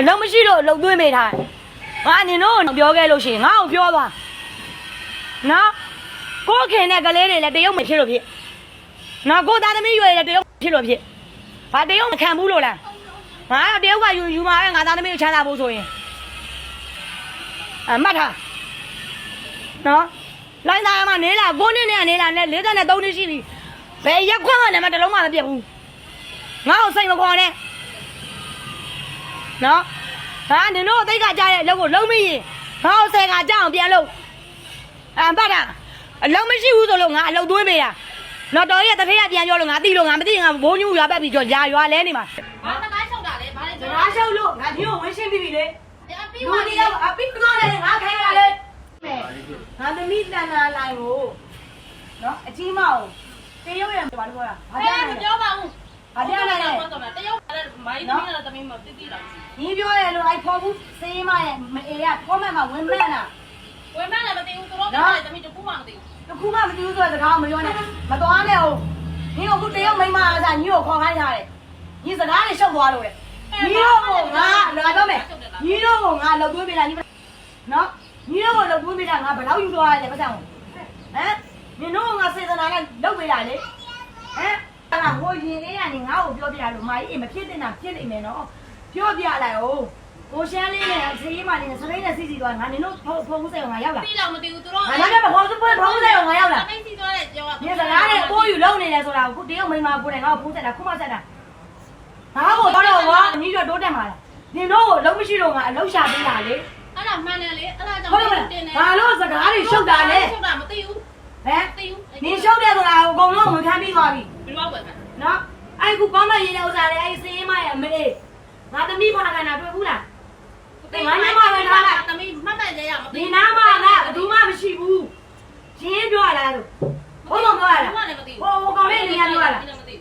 အလုံးမရှိလို့အလုံးသွင်းမိထားငါနင်တို့ပြောခဲ့လို့ရှိရင်ငါ့ကိုပြောပါနော်ကိုခင်တဲ့ကလေးတွေလည်းတရုတ်မဖြစ်လို့ဖြစ်နော်ကိုသားသမီးရွယ်လည်းတရုတ်ဖြစ်လို့ဖြစ်ဘာတရုတ်မခံဘူးလို့လားငါတရုတ်ကယူယူมาပဲငါသားသမီးကိုချမ်းသာဖို့ဆိုရင်အမှတ်ထားနော်လိုင်းသားရမနေလာကိုနှစ်နဲ့နေလာနဲ့လေးသက်နဲ့သုံးနှစ်ရှိပြီဘယ်ရက်ခွန်းမှလည်းမတစ်လုံးမှမပြတ်ဘူးငါ့ကိုစိတ်မခေါ်နဲ့ နော်ဟာနင်တို့အသိကကြားတဲ့အလုပ်ကိုလုံးမရင်ငါ့ကိုဆယ်ကကြားအောင်ပြန်လုပ်အမ်ပတ်တာအလုံးမရှိဘူးဆိုလို့ငါအလုပ်သွင်းပေးတာနော်တော်ရဲ့တဖေးကပြန်ပြောလို့ငါသိလို့ငါမသိရင်ငါဘိုးညူရွာပတ်ပြီးကြော်ရာရွာလဲနေမှာဘာတကိုင်းချုပ်တာလဲဘာလဲစကားရှုပ်လို့ငါဒီကိုဝင်ရှင်းပြီးပြီလေအပီးလူဝါဒီဒီရောက်အပိကတော့လည်းငါခိုင်းရလေငါသမီးတန်နာလိုက်ကိုနော်အကြီးမအောင်တေရုပ်ရဘာလို့ပြောတာဘာဘကြယ်လဲမပြောပါဘူးဘာကြလဲတရုတ်ကလည်းမိုင်းသမီးနဲ့ သမီးမတိတိလားညီပြောရလို့အိုက်ဖော်ဘူးစေးမရဲ့မအေးကဖော်မဲ့မှာဝင်မဲ့နာဝယ်မလည်းမသိဘူးသူတို့ကလည်းသမီးတခုမှမသိဘူးတခုမှမတူဘူးဆိုတဲ့စကားမပြောနဲ့မတော်နဲ့ဟုတ်ညီတို့ခုတရုတ်မိန်းမအားစားညီတို့ခေါ်ခိုင်းထားတယ်ညီစကားတွေရှုပ်သွားလို့လေညီတို့ကငါလာတော့မယ်ညီတို့ကငါလောက်သွေးပေးတာညီနော်ညီတို့ကလောက်သွေးပေးတာငါဘယ်တော့ယူသွားရလဲပတ်စံကိုဟမ်ညီတို့ကငါစေတနာနဲ့လောက်ပေးတာလေ ဟမ်အဲ့ဒါဟိုရင်လေးကနေငါ့ကိုပြောပြရလို့မာကြီးမဖြစ်တဲ့နာဖြစ်နေမယ်နော်ပြောပြလိုက်အောင်ကိုရှမ်းလေးနဲ့ဆေးရည်မလေးနဲ့စရိတ်နဲ့စီစီသွားငါနင်တို့ဖုန်းဖုန်းဆိုင်ကိုငါရောက်လာတိတော့မသိဘူးသူတို့ငါလည်းမဟုတ်ဘူးဖုန်းဖုန်းဆိုင်ကိုငါရောက်လာသမီးစီသွားတဲ့ကြောက။ဒီစကားနဲ့ကိုယူလုံးနေတယ်ဆိုတာကိုခုတရုတ်မိန်းမကိုယ်တိုင်ငါ့ကိုဖုန်းဆက်တာခုမှဆက်တာ။ငါ့ကိုတော့တော့ကွာညီတို့တိုးတက်မှာလား။နင်တို့ကိုလုံးမရှိတော့ငါအလုံးရှာပေးတာလေအဲ့ဒါမှန်တယ်လေအဲ့ဒါကြောင့်။ဟုတ်တယ်မလား။ဘာလို့စကားတွေရှုပ်တာလဲရှုပ်တာမသိဘူး။ဟမ်သိဘူး။နင်ရှုပ်တယ်ဆိုတာကိုအကုန်လုံးဝန်ခံပြီးသွားပြီဘယ်တော့ဝယ်မှာ။ နော်။အဲ့ခုကောင်းမရေးတဲ့ဥစ္စာလေအဲ့စေးမရဲ့အမေ။ငါသမီးဖာကန်တာတွေ့ဘူးလားသမီးမှတ်မှတ်ကြရမ။သိဒီနားမှာကဘယ်သူမှမရှိဘူး။ရှင်းပြောရလားလို့။ဘုံတော့ပြောရလားဘာလည်းမသိ။ဟိုဟိုကောင်လေးနေရပြောရလားမသိဘူး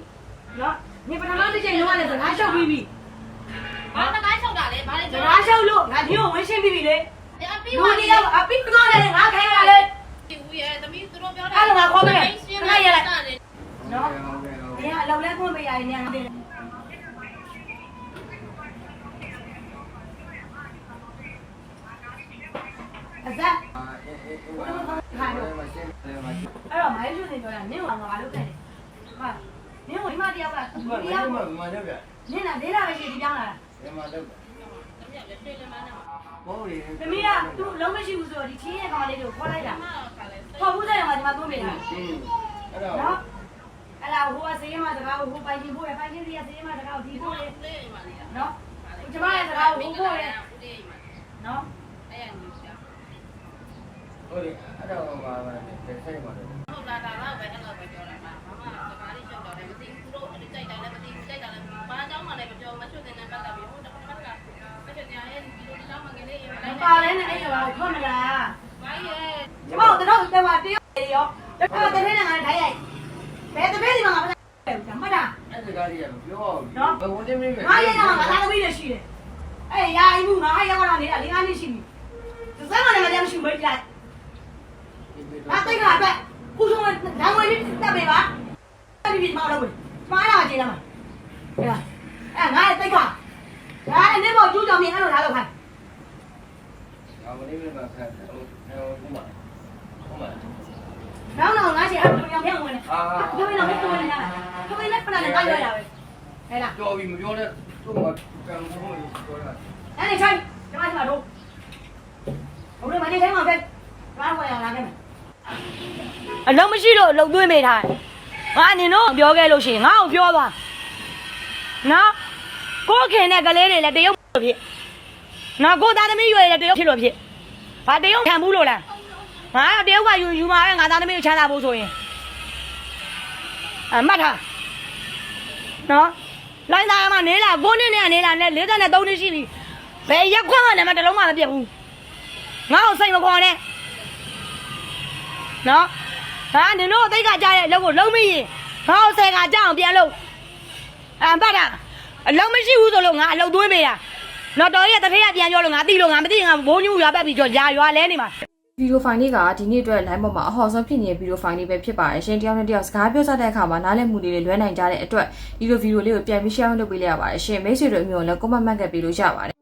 ။နော်။နင်ပထမတစ်ချိန်လုံးကလည်းစကားရှုပ်ပြီးပြီ။ဘာတကိုင်းချုပ်တာလဲဘာလဲစကားရှုပ်လို့ငါဒီကိုဝင်ရှင်းပြီးပြီလေအပီးလူဝါဒီဒီရောက်အပိကတော့လည်းငါခိုင်းရလေ ဦးရဲ့သမီးသူတို့ပြော အဲ့လိုငါခေါ်မယ် ရှင်းလိုက်ရလိုက် နော်ဒီကအလောက်လဲခွ င့်ပေးရရင်ညနေအဇက်အဲ့တော့မိုင်းရှင်နေပြောတာနင့်ကငါလုပ်တယ်ဟာနင့်ကဒီမတယောက်ကဒီယောက်နင့်ကဒေးလာပဲရှိဒီပြောင်းလာတာသမီးကသူ့လုံးမရှိဘူးဆိုတော့ဒီချင်းရဲ့ကောင်လေးကိုခေါ်လိုက်တာခေါ်ဘူးတဲ့မှာဒီမှာသွင်းပေးတာနော် အဲ့ဒါဟိုကစေးမစကားကိုဟိုပိုင်ရှင်ဖို့ရပိုင်ရှင်စီကစေးမစကားကိုဒီဖို့ရနော်ကျမရဲ့စကားကိုဟိုဖို့ရနော်ဟုတ်လားဒါတော့ပဲအဲ့လိုပဲပြောတာပါမမစကားလေးရှောက်တော့လည်းမသိဘူးသူတို့အဲ့ဒီကြိုက်တာလည်းမသိဘူးကြိုက်တာလည်းဘာအကြောင်းမှလည်းမပြောမချွတ်တဲ့နဲ့ပတ်သက်ပြီးဟိုတစ်ခါတစ်ခါမချွတ်တဲ့ရဲ့ဒီလိုတောင်းမှငယ်လေးရေးလိုက်ပါလဲနဲ့အဲ့ဒါကိုထွက်မလားဘာရဲ့ကျမတို့တော့တယ်မှာတရုတ်ရောတော့တည်းနဲ့ငါထိုင်ရိုက် ဘယ်တပည့်ဒီမှာငါမမှတ်တာအဲ့ဒါကြီးကပြောဘယ်ဝင်နေမလဲငါရဲ့ကငါသားသမီးတွေရှိတယ်အဲ့ရာအိမ်မှုငါရောက်လာနေတာလေးငါးနှစ်ရှိပြီစစမ်းမလည်းမတမ်းမရှိဘူးပြလိုက်ငါတိတ်ခါအတွက်ခုဆုံးလမ်းဝဲလေးတက်ပေးပါတက်ပြီးမှတော့ဝင်မှားတာကြည့်လားမဟဲ့လားအဲ့ငါရဲ့တိတ်ခါဒါနဲ့နေပေါ်ကျူးကြောင်မြင်အဲ့လိုထားလို့ခိုင်းငါဝင်နေမှာခက်တယ်ဟိုဟိုဟိုမှာဟိုမှာ နောက်နောက်ငါချင်အဲ့လိုပြောင်းပြောင်းဝင်နေပြောင်းတော့ပြောင်းနေရတာပြောင်းနေလည်းဖလာနဲ့ ကြွရတာပဲဟဲ့လားကြော်ပြီးမပြောနဲ့သူ့မှာကံဘုံကိုပြောတာအဲ့ဒီဆိုင်ကျမကျမတို့ဘုရားမနေတိုင်းမှာပဲဘာဝယ်ရလာခဲ့မယ်အလုံးမရှိလို့အလုံးသွင်းမိထားငါနင်တို့ပြောခဲ့လို့ရှိရင်ငါ့ကိုပြောပါနော်ကိုခင်တဲ့ကလေးတွေလည်းတရုတ်ဖြစ်နော်ကိုသားသမီးရွယ်လည်းတရုတ်ဖြစ်လို့ဖြစ်ဘာတရုတ်ခံဘူးလို့လားငါတရုတ်ကယူယူมาပဲငါသားသမီးကိုချမ်းသာဖို့ဆိုရင်အမှတ်ထား နော်လိုင်းသားမနေလာကိုနှစ်နဲ့နေလာနဲ့လေးသက်နဲ့သုံးနှစ်ရှိပြီဘယ်ရက်ခွန်းမှလည်းမတစ်လုံးမှမပြတ်ဘူးငါ့ကိုစိတ်မခေါ်နဲ့နော်ဟာနင်တို့အသိကကြားတဲ့အလုပ်ကိုလုံးမရင်ငါ့ကိုဆယ်ကကြားအောင်ပြန်လုပ်အမ်ပတ်တာအလုံးမရှိဘူးဆိုလို့ငါအလုပ်သွင်းပေးတာနော်တော်ရဲ့တဖေးကပြန်ပြောလို့ငါသိလို့ငါမသိရင်ငါဘိုးညူရွာပတ်ပြီးကြော်ရာရွာလဲနေမှာ ဗီဒီယိုဖိုင်လေးကဒီနေ့အတွက် line ပေါ်မှာအဟော်ဆုံးဖြစ်နေတဲ့ဗီဒီယိုဖိုင်လေးပဲဖြစ်ပါတယ်ရှင်တယောက်နဲ့တယောက်စကားပြောကြတဲ့အခါမှာနားလည်မှုတွေလွဲနိုင်ကြတဲ့အတွက်ဒီလိုဗီဒီယိုလေးကိုပြန်ပြီး share လုပ်ပေးလိုက်ရပါတယ်ရှင်မိတ်ဆွေတို့အမျိုးလည်း comment မှတ်ခဲ့ပေးလို့ရပါတယ်